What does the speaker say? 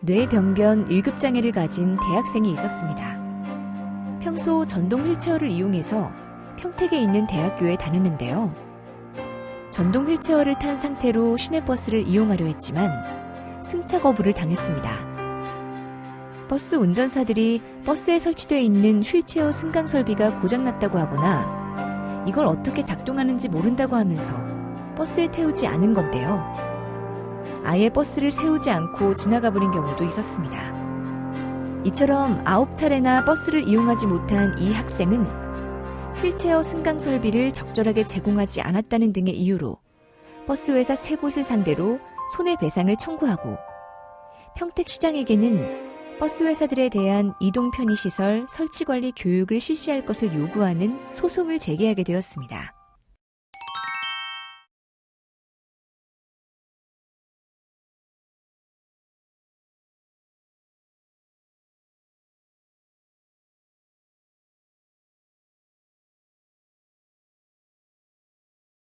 뇌병변 1급 장애를 가진 대학생이 있었습니다. 평소 전동 휠체어를 이용해서 평택에 있는 대학교에 다녔는데요. 전동 휠체어를 탄 상태로 시내버스를 이용하려 했지만 승차 거부를 당했습니다. 버스 운전사들이 버스에 설치되어 있는 휠체어 승강 설비가 고장났다고 하거나 이걸 어떻게 작동하는지 모른다고 하면서 버스에 태우지 않은 건데요. 아예 버스를 세우지 않고 지나가 버린 경우도 있었습니다. 이처럼 아홉 차례나 버스를 이용하지 못한 이 학생은 휠체어 승강 설비를 적절하게 제공하지 않았다는 등의 이유로 버스 회사 세 곳을 상대로 손해배상을 청구하고 평택시장에게는 버스 회사들에 대한 이동 편의 시설 설치 관리 교육을 실시할 것을 요구하는 소송을 제기하게 되었습니다.